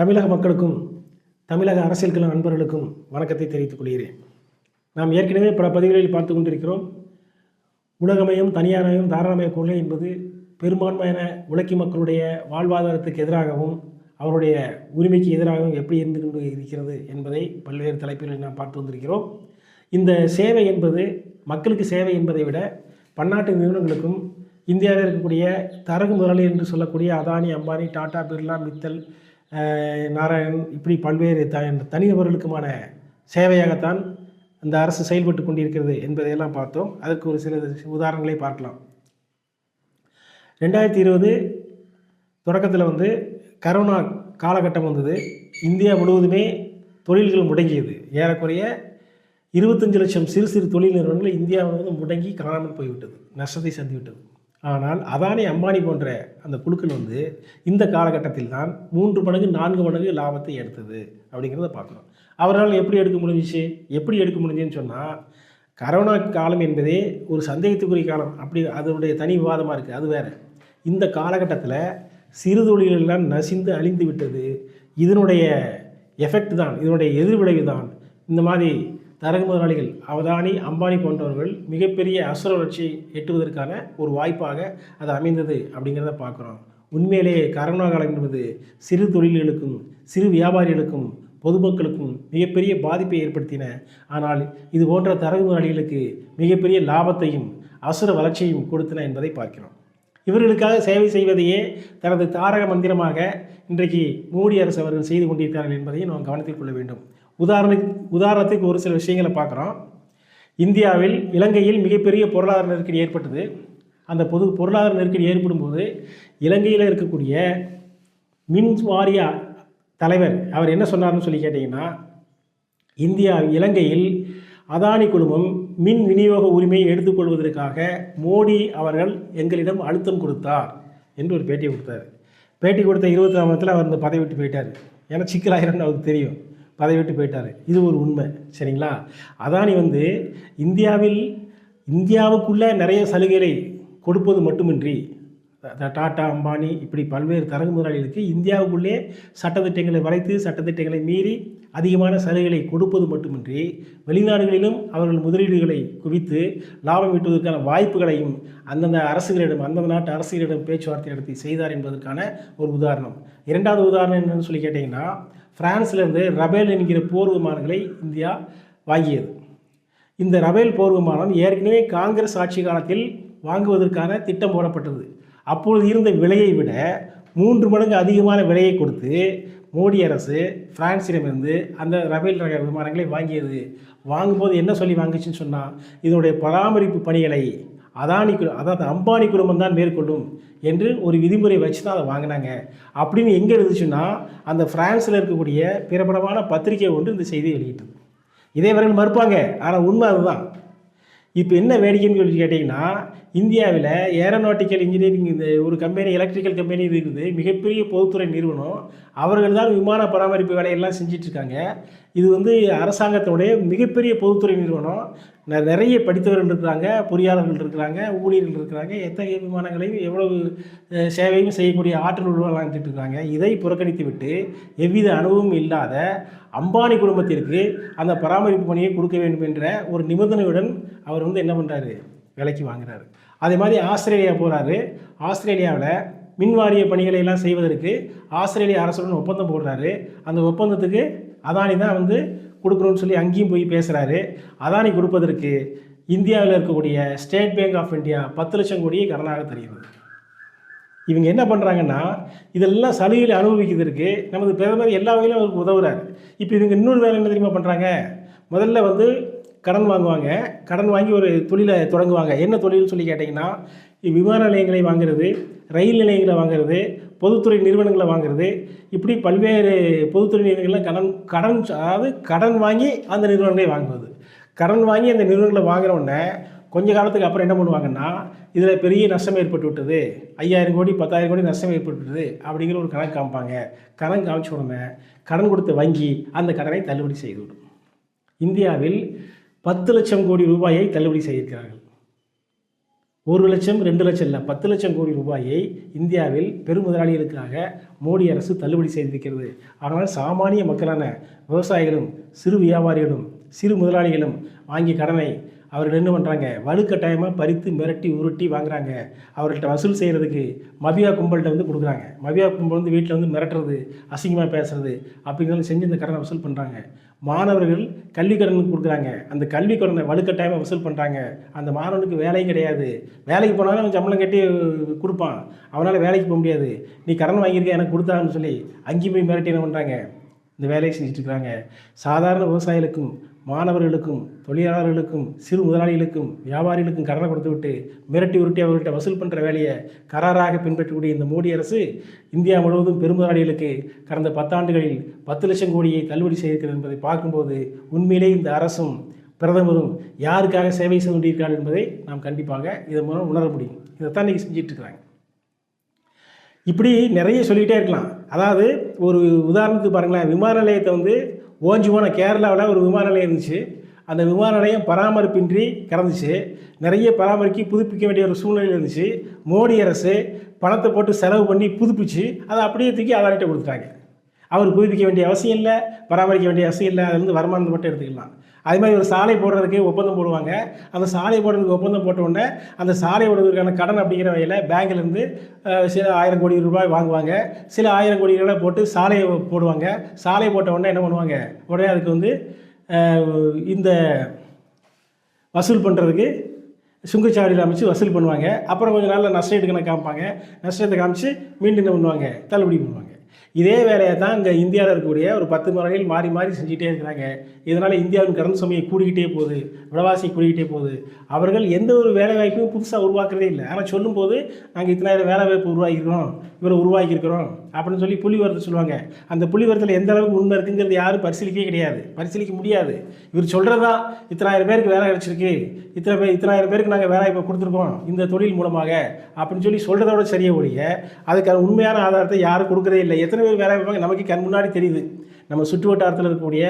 தமிழக மக்களுக்கும் தமிழக அரசியல் கல நண்பர்களுக்கும் வணக்கத்தை தெரிவித்துக் கொள்கிறேன். நாம் ஏற்கனவே பல பதிவுகளில் பார்த்து கொண்டிருக்கிறோம். உலகமயம் தனியாரமயம் தாராளமய கொள்கை என்பது பெரும்பான்மையான உழைக்கும் மக்களுடைய வாழ்வாதாரத்துக்கு எதிராகவும் அவருடைய உரிமைக்கு எதிராகவும் எப்படி இருந்து கொண்டு இருக்கிறது என்பதை பல்வேறு தலைப்புகளில் நாம் பார்த்து வந்திருக்கிறோம். இந்த சேவை என்பது மக்களுக்கு சேவை என்பதை விட பன்னாட்டு நிறுவனங்களுக்கும் இந்தியாவில் இருக்கக்கூடிய தரகு முதலாளி என்று சொல்லக்கூடிய அதானி அம்பானி டாடா பிர்லா மித்தல் நாராயணன் நாராயண் இப்படி பல்வேறு த தனிநபர்களுக்குமான சேவையாகத்தான் இந்த அரசு செயல்பட்டு கொண்டிருக்கிறது என்பதையெல்லாம் பார்த்தோம். அதற்கு ஒரு சில உதாரணங்களை பார்க்கலாம். ரெண்டாயிரத்தி இருபது தொடக்கத்தில் வந்து கரோனா காலகட்டம் வந்தது. இந்தியா முழுவதுமே தொழில்கள் முடங்கியது. ஏறக்குறைய இருபத்தஞ்சு லட்சம் சிறு சிறு தொழில் நிறுவனங்கள் இந்தியா முழுவதும் முடங்கி காணாமல் போய்விட்டது. நஷ்டத்தை சந்திவிட்டது. ஆனால் அதானி அம்பானி போன்ற அந்த குழுக்கள் வந்து இந்த காலகட்டத்தில் தான் மூன்று மடங்கு நான்கு மடங்கு லாபத்தை எடுத்தது அப்படிங்கிறத பார்க்குறோம் அவரால் எப்படி எடுக்க முடிஞ்சிச்சு? எப்படி எடுக்க முடிஞ்சுன்னு சொன்னால் கரோனா காலம் என்பதே ஒரு சந்தேகத்துக்குரிய காலம். அப்படி அதனுடைய தனி விவாதமாக இருக்குது அது வேறு. இந்த காலகட்டத்தில் சிறு தொழிலெல்லாம் நசிந்து அழிந்து விட்டது. இதனுடைய எஃபெக்ட் தான் இதனுடைய எதிர்விளைவு தான். இந்த மாதிரி தரகு முதலாளிகள் அவதானி அம்பானி போன்றவர்கள் மிகப்பெரிய அசுர வளர்ச்சி எட்டுவதற்கான ஒரு வாய்ப்பாக அது அமைந்தது அப்படிங்கிறத பார்க்குறோம். உண்மையிலேயே கரோனா காலம் என்பது சிறு தொழில்களுக்கும் சிறு வியாபாரிகளுக்கும் பொதுமக்களுக்கும் மிகப்பெரிய பாதிப்பை ஏற்படுத்தின. ஆனால் இது போன்ற தரகு முதலாளிகளுக்கு மிகப்பெரிய லாபத்தையும் அசுர வளர்ச்சியையும் கொடுத்தன என்பதை பார்க்கிறோம். இவர்களுக்காக சேவை செய்வதையே தனது தாரக மந்திரமாக இன்றைக்கு மோடி அரசு அவர்கள் செய்து கொண்டிருக்கிறார்கள் என்பதையும் நாம் கவனத்தில் கொள்ள வேண்டும். உதாரண உதாரணத்துக்கு ஒரு சில விஷயங்களை பார்க்குறோம். இந்தியாவில் இலங்கையில் மிகப்பெரிய பொருளாதார நெருக்கடி ஏற்பட்டது. அந்த பொது பொருளாதார நெருக்கடி ஏற்படும் போது இலங்கையில் இருக்கக்கூடிய மின் வாரிய தலைவர் அவர் என்ன சொன்னார்னு சொல்லி கேட்டிங்கன்னா இந்தியா இலங்கையில் அதானி குழுமம் மின் விநியோக உரிமையை எடுத்துக்கொள்வதற்காக மோடி அவர்கள் எங்களிடம் அழுத்தம் கொடுத்தார் என்று ஒரு பேட்டி கொடுத்தார். பேட்டி கொடுத்த இருபத்தி நாமத்தில் அவர் இந்த பதவி விட்டு போயிட்டார். ஏன்னா சிக்கலாயிரம்னு அவருக்கு தெரியும். பதவி விட்டு போயிட்டார். இது ஒரு உண்மை. சரிங்களா? அதானி வந்து இந்தியாவில் இந்தியாவுக்குள்ளே நிறைய சலுகைகளை கொடுப்பது மட்டுமின்றி டாடா அம்பானி இப்படி பல்வேறு தரகு முதலாளிகளுக்கு இந்தியாவுக்குள்ளே சட்டத்திட்டங்களை வரைத்து சட்டத்திட்டங்களை மீறி அதிகமான சலுகைகளை கொடுப்பது மட்டுமின்றி வெளிநாடுகளிலும் அவர்கள் முதலீடுகளை குவித்து லாபம் ஈட்டுவதற்கான வாய்ப்புகளையும் அந்தந்த அரசுகளிடம் அந்தந்த நாட்டு அரசுகளிடம் பேச்சுவார்த்தை நடத்தி செய்தார் என்பதற்கான ஒரு உதாரணம். இரண்டாவது உதாரணம் என்னன்னு சொல்லி கேட்டிங்கன்னா ஃப்ரான்ஸ்லேருந்து ரபேல் என்கிற போர் விமானங்களை இந்தியா வாங்கியது. இந்த ரபேல் போர் விமானம் ஏற்கனவே காங்கிரஸ் ஆட்சி காலத்தில் வாங்குவதற்கான திட்டம் போடப்பட்டது. அப்பொழுது இருந்த விலையை விட மூன்று மடங்கு அதிகமான விலையை கொடுத்து மோடி அரசு பிரான்சிடமிருந்து அந்த ரபேல் ரக விமானங்களை வாங்கியது. வாங்கும்போது என்ன சொல்லி வாங்குச்சுன்னு சொன்னால் இதனுடைய பராமரிப்பு பணிகளை அதானி குழு அதாவது அம்பானி குடும்பம் தான் மேற்கொள்ளும் என்று ஒரு விதிமுறை வச்சு தான் அதை வாங்கினாங்க. அப்படின்னு எங்கே இருந்துச்சுன்னா அந்த ஃப்ரான்ஸில் இருக்கக்கூடிய பிரபலமான பத்திரிகை ஒன்று இந்த செய்தியை வெளியிட்டது. இதே வரையில் மறுப்பாங்க. ஆனால் உண்மை அதுதான். இப்போ என்ன வேடிக்கைன்னு சொல்லி கேட்டிங்கன்னா இந்தியாவில் ஏரோநாட்டிக்கல் இன்ஜினியரிங் இந்த ஒரு கம்பெனி எலக்ட்ரிக்கல் கம்பெனி இருக்குது. மிகப்பெரிய பொதுத்துறை நிறுவனம். அவர்கள் தான் விமான பராமரிப்பு வேலையெல்லாம் செஞ்சிட்ருக்காங்க. இது வந்து அரசாங்கத்தினுடைய மிகப்பெரிய பொதுத்துறை நிறுவனம். ந- நிறைய படித்தவர்கள் இருக்கிறாங்க பொறியாளர்கள் இருக்கிறாங்க ஊழியர்கள் இருக்கிறாங்க. எத்தகைய விமானங்களையும் எவ்வளவு சேவையும் செய்யக்கூடிய ஆற்றல் உருவாக்கிட்டு இருக்காங்க. இதை புறக்கணித்து விட்டு எவ்வித அனுபவமும் இல்லாத அம்பானி குடும்பத்திற்கு அந்த பராமரிப்பு பணியை கொடுக்க வேண்டும் என்ற ஒரு நிபந்தனையுடன் அவர் வந்து என்ன பண்ணுறாரு விலைக்கு வாங்குறாரு. அதே மாதிரி ஆஸ்திரேலியா போகிறாரு ஆஸ்திரேலியாவில் மின்வாரிய பணிகளை எல்லாம் செய்வதற்கு ஆஸ்திரேலிய அரசுடன் ஒப்பந்தம் போடுறாரு. அந்த ஒப்பந்தத்துக்கு அதானி தான் வந்து கொடுக்குறோன்னு சொல்லி அங்கேயும் போய் பேசுகிறாரு அதானி கொடுப்பதற்கு இந்தியாவில் இருக்கக்கூடிய ஸ்டேட் பேங்க் ஆஃப் இந்தியா பத்து லட்சம் கோடியை கடனாக தருகிறது. இவங்க என்ன பண்ணுறாங்கன்னா இதெல்லாம் சலுகையில் அனுபவிக்கிறதுக்கு நமது பிரதமர் எல்லா வகையிலும் அவருக்கு உதவுறாரு. இப்போ இவங்க இன்னொரு வேலை என்ன தெரியுமா பண்ணுறாங்க முதல்ல வந்து கடன் வாங்குவாங்க. கடன் வாங்கி ஒரு தொழிலை தொடங்குவாங்க. என்ன தொழில்னு சொல்லி கேட்டிங்கன்னா விமான நிலையங்களை வாங்குறது ரயில் நிலையங்களை வாங்குறது பொதுத்துறை நிறுவனங்களை வாங்குறது. இப்படி பல்வேறு பொதுத்துறை நிறுவனங்களில் கடன் கடன் அதாவது கடன் வாங்கி அந்த நிறுவனங்களை வாங்குவது. கடன் வாங்கி அந்த நிறுவனங்களை வாங்குறவுடனே கொஞ்ச காலத்துக்கு அப்புறம் என்ன பண்ணுவாங்கன்னா இதில் பெரிய நஷ்டம் ஏற்பட்டு விட்டது. ஐயாயிரம் கோடி பத்தாயிரம் கோடி நஷ்டம் ஏற்பட்டு விட்டது அப்படிங்கிற ஒரு கணக்கு காமிப்பாங்க. கடன் காமிச்ச உடனே கடன் கொடுத்த வங்கி அந்த கடனை தள்ளுபடி செய்துவிடும். இந்தியாவில் பத்து லட்சம் கோடி ரூபாயை தள்ளுபடி செய்திருக்கிறார்கள். ஒரு லட்சம் ரெண்டு லட்சம் இல்லை பத்து லட்சம் கோடி ரூபாயை இந்தியாவில் பெருமுதலாளிகளுக்காக மோடி அரசு தள்ளுபடி செய்திருக்கிறது. ஆனால் சாமானிய மக்களான விவசாயிகளும் சிறு வியாபாரிகளும் சிறு முதலாளிகளும் வாங்கிய கடனை அவர்கள் என்ன பண்ணுறாங்க வலுக்கட்டாயமாக பறித்து மிரட்டி உருட்டி வாங்குறாங்க. அவர்கள்ட்ட வசூல் செய்கிறதுக்கு மதியா கும்பல்கிட்ட வந்து கொடுக்குறாங்க. மதியா கும்பல் வந்து வீட்டில் வந்து மிரட்டுறது அசிங்கமாக பேசுறது அப்படிங்கிறத செஞ்சு இந்த கடனை வசூல் பண்ணுறாங்க மாணவர்கள் கல்வி கடனுக்கு கொடுக்குறாங்க. அந்த கல்வி கடனை வலுக்கட்டாயமாக வசூல் பண்ணுறாங்க அந்த மாணவனுக்கு வேலையும் கிடையாது. வேலைக்கு போனாலும் அவன் சம்பளம் கட்டி கொடுப்பான். அவனால் வேலைக்கு போக முடியாது. நீ கடன் வாங்கியிருக்க எனக்கு கொடுத்தான்னு சொல்லி அங்கேயும் போய் மிரட்டி என்ன பண்ணுறாங்க இந்த வேலையை செஞ்சுட்டு இருக்கிறாங்க. சாதாரண விவசாயிகளுக்கும் மாணவர்களுக்கும் தொழிலாளர்களுக்கும் சிறு முதலாளிகளுக்கும் வியாபாரிகளுக்கும் கடனை கொடுத்துவிட்டு மிரட்டி உருட்டி அவர்கள்ட்ட வசூல் பண்ணுற வேலையை கராராக பின்பற்றக்கூடிய இந்த மோடி அரசு இந்தியா முழுவதும் பெருமுதலாளிகளுக்கு கடந்த பத்தாண்டுகளில் பத்து லட்சம் கோடியை தள்ளுபடி செய்திருக்கிறது என்பதை பார்க்கும்போது உண்மையிலே இந்த அரசும் பிரதமரும் யாருக்காக சேவை செய்து கொண்டிருக்கிறார்கள் என்பதை நாம் கண்டிப்பாக இதன் மூலம் உணர முடியும். இதைத்தான் இன்றைக்கி செஞ்சிட்ருக்கிறாங்க இப்படி நிறைய சொல்லிகிட்டே இருக்கலாம். அதாவது ஒரு உதாரணத்துக்கு பாருங்களேன். விமான நிலையத்தை வந்து ஓஞ்சி போன கேரளாவில் ஒரு விமான நிலையம் இருந்துச்சு. அந்த விமான நிலையம் பராமரிப்பின்றி கிடந்துச்சு. நிறைய பராமரிக்க புதுப்பிக்க வேண்டிய ஒரு சூழ்நிலை இருந்துச்சு. மோடி அரசு பணத்தை போட்டு செலவு பண்ணி புதுப்பிச்சு அதை அப்படியே தூக்கி அதாரிட்ட கொடுத்துட்டாங்க. அவர் புதுப்பிக்க வேண்டிய அவசியம் இல்லை பராமரிக்க வேண்டிய அவசியம் இல்லை. அதுலேருந்து வருமானத்தை மட்டும் எடுத்துக்கலாம். அதே மாதிரி ஒரு சாலை போடுறதுக்கு ஒப்பந்தம் போடுவாங்க. அந்த சாலை போடுறதுக்கு ஒப்பந்தம் போட்டவுடனே அந்த சாலை போடுறதுக்கான கடன் அப்படிங்கிற வகையில் பேங்க்லேருந்து சில ஆயிரம் கோடி ரூபாய் வாங்குவாங்க. சில ஆயிரம் கோடி ரூபாய் போட்டு சாலையை போடுவாங்க. சாலை போட்ட உடனே என்ன பண்ணுவாங்க? உடனே அதுக்கு வந்து இந்த வசூல் பண்ணுறதுக்கு சுங்கச்சாவடியில் அமைச்சு வசூல் பண்ணுவாங்க. அப்புறம் கொஞ்சம் நாளில் நஷ்டஈடு கணக்கு காமிப்பாங்க. நஷ்டத்தை காமிச்சு மீண்டும் என்ன பண்ணுவாங்க? தள்ளுபடி பண்ணுவாங்க. இதே வேலையை தான் இங்கே இந்தியாவில் இருக்கக்கூடிய ஒரு பத்து முறையில் மாறி மாறி செஞ்சுட்டே இருக்கிறாங்க. இதனால் இந்தியாவின் கடன் சுமையை கூடிக்கிட்டே போகுது. விலவாசி கூடிக்கிட்டே போகுது. அவர்கள் எந்த ஒரு வேலைவாய்ப்பையும் புதுசாக உருவாக்குறதே இல்லை. ஆனால் சொல்லும்போது நாங்கள் இத்தனாயிரம் வேலை வாய்ப்பு உருவாக்கிறோம் இவரை உருவாக்கியிருக்கிறோம் அப்படின்னு சொல்லி புலிவரத்தை சொல்லுவாங்க. அந்த புலிவரத்தில் எந்த அளவுக்கு உண்மை இருக்குங்கிறது யாரும் பரிசீலிக்கவே கிடையாது. பரிசீலிக்க முடியாது. இவர் சொல்கிறது தான் இத்தனாயிரம் பேருக்கு வேலை கிடச்சிருக்கு. இத்தனை பேர் இத்தனாயிரம் பேருக்கு நாங்கள் வேலை இப்போ கொடுத்துருக்கோம் இந்த தொழில் மூலமாக அப்படின்னு சொல்லி சொல்கிறதோட சரியே ஒழிய அதுக்கான உண்மையான ஆதாரத்தை யாரும் கொடுக்குறதே இல்லை. எத்தனை பேர் வேலை வைப்பாங்க நமக்கு கண் முன்னாடி தெரியுது. நம்ம சுற்று வட்டாரத்தில் இருக்கக்கூடிய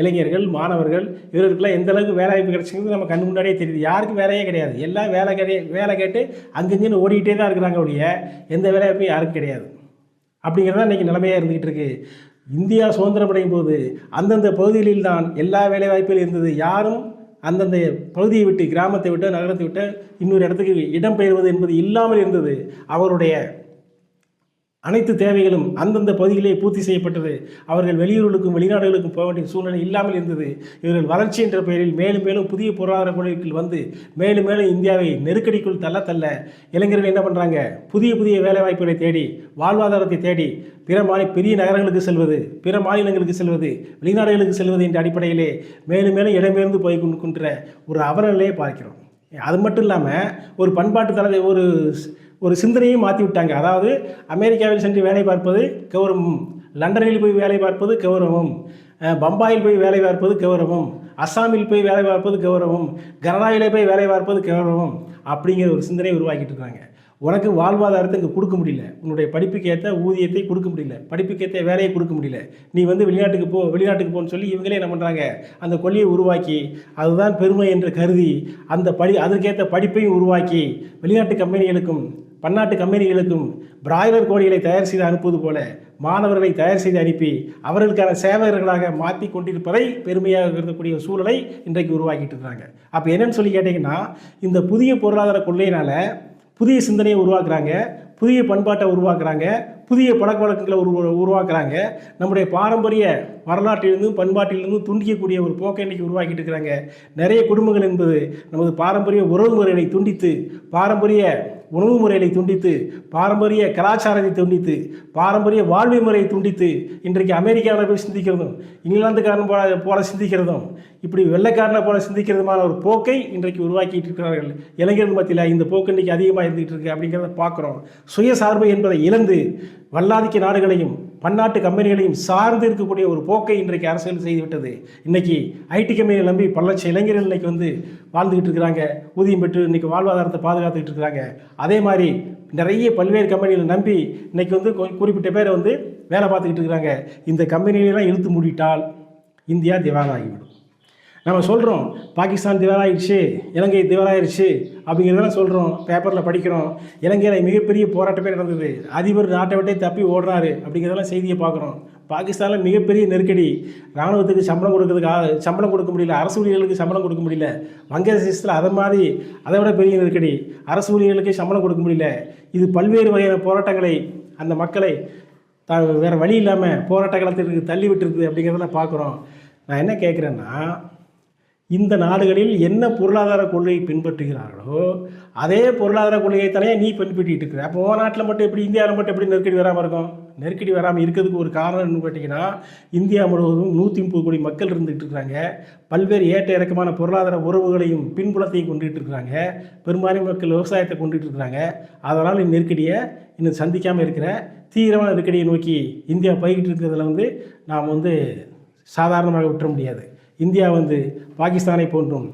இளைஞர்கள் மாணவர்கள் இவர்களுக்குலாம் எந்த அளவுக்கு வேலை வாய்ப்பு கிடைச்சிங்கிறது நம்ம கண் முன்னாடியே தெரியுது. யாருக்கும் வேலையே கிடையாது. எல்லாம் வேலை கிடை வேலை கேட்டு அங்கங்கன்னு ஓடிக்கிட்டே தான் இருக்கிறாங்க ஒழிய எந்த வேலை வாய்ப்பும் யாருக்கும் கிடையாது. அப்படிங்கிறதா இன்றைக்கி நிலைமையாக இருந்துகிட்டு இருக்கு. இந்தியா சுதந்திரம் அடையும் போது அந்தந்த பகுதிகளில் தான் எல்லா வேலைவாய்ப்புகளும் இருந்தது. யாரும் அந்தந்த பகுதியை விட்டு கிராமத்தை விட்டு நகரத்தை விட்டு இன்னொரு இடத்துக்கு இடம்பெயர்வது என்பது இல்லாமல் இருந்தது. அவருடைய அனைத்து தேவைகளும் அந்தந்த பகுதிகளே பூர்த்தி செய்யப்பட்டது. அவர்கள் வெளியூர்களுக்கும் வெளிநாடுகளுக்கும் போக வேண்டிய சூழ்நிலை இல்லாமல் இருந்தது. இவர்கள் வளர்ச்சி என்ற பெயரில் மேலும் மேலும் புதிய பொருளாதார கொள்கைகள் வந்து மேலும் மேலும் இந்தியாவை நெருக்கடிக்குள் தள்ள தள்ள இளைஞர்கள் என்ன பண்ணுறாங்க புதிய புதிய வேலைவாய்ப்புகளை தேடி வாழ்வாதாரத்தை தேடி பிற மாநில பெரிய நகரங்களுக்கு செல்வது பிற மாநிலங்களுக்கு செல்வது வெளிநாடுகளுக்கு செல்வது என்ற அடிப்படையிலே மேலும் மேலும் இடம்பெயர்ந்து போய் கொண்டிருக்கின்ற ஒரு அவலநிலையை பார்க்கிறோம். அது மட்டும் இல்லாமல் ஒரு பண்பாட்டு தலை ஒரு ஒரு சிந்தனையும் மாற்றி விட்டாங்க. அதாவது அமெரிக்காவில் சென்று வேலை பார்ப்பது கௌரவம். லண்டனில் போய் வேலை பார்ப்பது கௌரவம். பம்பாயில் போய் வேலை பார்ப்பது கௌரவம். அஸ்ஸாமில் போய் வேலை பார்ப்பது கௌரவம். கனடாவிலே போய் வேலை பார்ப்பது கௌரவம். அப்படிங்கிற ஒரு சிந்தனையை உருவாக்கிட்டு இருக்காங்க. உனக்கு வாழ்வாதாரத்தை இங்கே கொடுக்க முடியல. உன்னுடைய படிப்புக்கு ஏற்ற ஊதியத்தை கொடுக்க முடியல. படிப்புக்கு ஏற்ற வேலையை கொடுக்க முடியல. நீ வந்து வெளிநாட்டுக்கு போ வெளிநாட்டுக்கு போன்னு சொல்லி இவங்களே என்ன பண்ணுறாங்க அந்த கொள்கையை உருவாக்கி அதுதான் பெருமை என்று கருதி அந்த படி அதற்கேற்ற படிப்பையும் உருவாக்கி வெளிநாட்டு கம்பெனிகளுக்கும் பன்னாட்டு கம்பெனிகளுக்கும் பிராய்லர் கோழிகளை தயார் செய்து அனுப்புவது போல மாணவர்களை தயார் செய்து அனுப்பி அவர்களுக்கான சேவகர்களாக மாற்றி கொண்டிருப்பதை பெருமையாக கருதக்கூடிய சூழலை இன்றைக்கு உருவாக்கிட்டு இருக்காங்க. அப்போ என்னன்னு சொல்லி கேட்டிங்கன்னா இந்த புதிய பொருளாதார கொள்கையினால் புதிய சிந்தனையை உருவாக்குறாங்க புதிய பண்பாட்டை உருவாக்குறாங்க புதிய பழக்க வழக்கங்களை உரு உருவாக்குறாங்க. நம்முடைய பாரம்பரிய வரலாற்றிலிருந்தும் பண்பாட்டிலிருந்தும் துண்டிக்கக்கூடிய ஒரு போக்கை இன்றைக்கி உருவாக்கிட்டு இருக்கிறாங்க. நிறைய குடும்பங்கள் என்பது நமது பாரம்பரிய உறவு முறைகளை துண்டித்து பாரம்பரிய உணவு முறைகளை துண்டித்து பாரம்பரிய கலாச்சாரத்தை துண்டித்து பாரம்பரிய வாழ்வை முறையை துண்டித்து இன்றைக்கு அமெரிக்காவில் போய் சிந்திக்கிறதும் இங்கிலாந்துக்காரன் போல போல சிந்திக்கிறதும் இப்படி வெள்ளைக்காரனை போல சிந்திக்கிறதுமான ஒரு போக்கை இன்றைக்கு உருவாக்கிட்டு இருக்கிறார்கள். இளைஞர்கள் மத்தியில் இந்த போக்கு இன்றைக்கி அதிகமாக இருந்துகிட்டு இருக்கு அப்படிங்கிறத பார்க்குறோம். சுயசார்பு என்பதை இழந்து வல்லாதிக்க நாடுகளையும் பன்னாட்டு கம்பெனிகளையும் சார்ந்து இருக்கக்கூடிய ஒரு போக்கை இன்றைக்கு அரசியல் செய்துவிட்டது. இன்னைக்கு ஐடி கம்பெனியை நம்பி பல லட்சம் இளைஞர்கள் இன்னைக்கு வந்து வாழ்ந்துக்கிட்டு இருக்கிறாங்க. ஊதியம் பெற்று இன்னைக்கு வாழ்வாதாரத்தை பாதுகாத்துக்கிட்டு இருக்கிறாங்க. அதே மாதிரி நிறைய பல்வேறு கம்பெனிகளை நம்பி இன்னைக்கு வந்து குறிப்பிட்ட பேரை வந்து வேலை பார்த்துக்கிட்டு இருக்கிறாங்க. இந்த கம்பெனிகளெல்லாம் இழுத்து மூடிட்டால் இந்தியா திவாலாகிவிடும். நம்ம சொல்கிறோம் பாகிஸ்தான் திவாலாயிடுச்சு இலங்கை திவாலாயிருச்சு அப்படிங்கிறதெல்லாம் சொல்கிறோம் பேப்பரில் படிக்கிறோம். இலங்கையில் மிகப்பெரிய போராட்டமே நடந்தது. அதிபர் நாட்டை விட்டே தப்பி ஓடுறாரு அப்படிங்கிறதெல்லாம் செய்தியை பார்க்குறோம். பாகிஸ்தானில் மிகப்பெரிய நெருக்கடி. இராணுவத்துக்கு சம்பளம் கொடுக்கறதுக்கு சம்பளம் கொடுக்க முடியல. அரசு ஊழியர்களுக்கு சம்பளம் கொடுக்க முடியல. வங்கதேசத்தில் அதை மாதிரி அதை விட பெரிய நெருக்கடி. அரசு ஊழியர்களுக்கு சம்பளம் கொடுக்க முடியல. இது பல்வேறு வகையான போராட்டங்களை அந்த மக்களை த வேறு வழி இல்லாமல் போராட்ட காலத்திற்கு தள்ளி விட்டுருக்குது அப்படிங்கிறதெல்லாம் பார்க்குறோம். நான் என்ன கேட்குறேன்னா இந்த நாடுகளில் என்ன பொருளாதார கொள்கையை பின்பற்றுகிறார்களோ அதே பொருளாதார கொள்கையை தானே நீ பின்பற்றிட்டு இருக்கிற அப்போ உன் நாட்டில் மட்டும் எப்படி இந்தியாவில் மட்டும் எப்படி நெருக்கடி வராமல் இருக்கும்? நெருக்கடி வராமல் இருக்கிறதுக்கு ஒரு காரணம் என்ன கேட்டிங்கன்னா இந்தியா முழுவதும் நூற்றி முப்பது கோடி மக்கள் இருந்துகிட்டு இருக்கிறாங்க பல்வேறு ஏற்ற இறக்கமான பொருளாதார உறவுகளையும் பின்புலத்தையும் கொண்டுகிட்டு இருக்கிறாங்க பெரும்பாலும் மக்கள் விவசாயத்தை கொண்டுகிட்டு இருக்கிறாங்க அதனால் இந்த நெருக்கடியை இன்னும் சந்திக்காமல் இருக்கிற தீவிரமான நெருக்கடியை நோக்கி இந்தியா போய்கிட்டு இருக்கிறதுல வந்து நாம் வந்து சாதாரணமாக விட்டுற முடியாது. இந்தியா வந்து பாகிஸ்தானை போன்றும்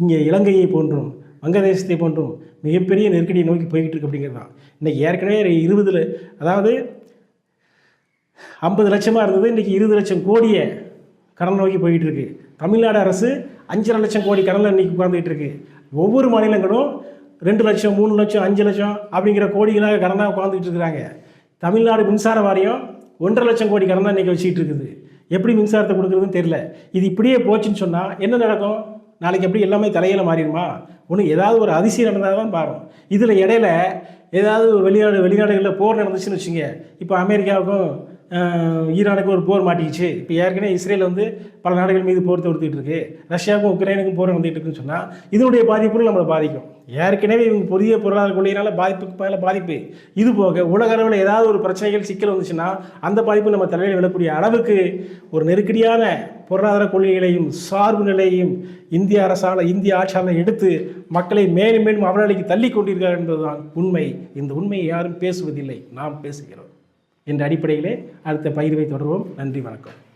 இங்கே இலங்கையை போன்றும் வங்கதேசத்தை போன்றும் மிகப்பெரிய நெருக்கடியை நோக்கி போய்கிட்டு இருக்கு அப்படிங்கிறது தான். இன்றைக்கி ஏற்கனவே இருபதில் அதாவது ஐம்பது லட்சமாக இருந்தது இன்றைக்கி இருபது லட்சம் கோடியை கடன் நோக்கி போய்கிட்டு இருக்கு. தமிழ்நாடு அரசு அஞ்சரை லட்சம் கோடி கடனில் இன்றைக்கி உட்காந்துக்கிட்டு இருக்கு. ஒவ்வொரு மாநிலங்களும் ரெண்டு லட்சம் மூணு லட்சம் அஞ்சு லட்சம் அப்படிங்கிற கோடிகளாக கடனாக உட்காந்துக்கிட்டு இருக்கிறாங்க. தமிழ்நாடு மின்சார வாரியம் ஒன்றரை லட்சம் கோடி கடன் தான் இன்றைக்கி வச்சுக்கிட்டு இருக்குது. எப்படி மின்சாரத்தை கொடுக்குறதுன்னு தெரியல. இது இப்படியே போச்சுன்னு சொன்னால் என்ன நடக்கும்? நாளைக்கு எப்படி எல்லாமே தலையில் மாறிடுமா? ஒன்று ஏதாவது ஒரு அதிசயம் நடந்தால் தான் பாரும். இதில் இடையில ஏதாவது வெளிநாடு வெளிநாடுகளில் போர் நடந்துச்சுன்னு வச்சுங்க இப்போ அமெரிக்காவுக்கும் ஈரானுக்கும் ஒரு போர் மாட்டிக்கிச்சு. இப்போ ஏற்கனவே இஸ்ரேல் வந்து பல நாடுகள் மீது போர் தொடுத்துட்டு இருக்கு. ரஷ்யாவுக்கும் உக்ரைனுக்கும் போர் நடந்துகிட்டு இருக்குன்னு சொன்னால் இதனுடைய பாதிப்புகள் நம்மளை பாதிக்கும். ஏற்கனவே இவங்க புதிய பொருளாதார கொள்கையினால பாதிப்புக்கு மேலே பாதிப்பு. இது போக உலக அளவில் ஏதாவது ஒரு பிரச்சனைகள் சிக்கல் வந்துச்சுன்னா அந்த பாதிப்பு நம்ம தலையில் விழக்கூடிய அளவுக்கு ஒரு நெருக்கடியான பொருளாதார கொள்கைகளையும் சார்பு நிலையையும் இந்திய அரசால் இந்திய ஆட்சியாளர் எடுத்து மக்களை மேலும் மேலும் அவநிலைக்கு தள்ளி கொண்டிருக்கிறார் என்பதுதான் உண்மை. இந்த உண்மையை யாரும் பேசுவதில்லை. நாம் பேசுகிறோம். என்ற அடிப்படையிலே அடுத்த பகிர்வை தொடர்வோம். நன்றி வணக்கம்.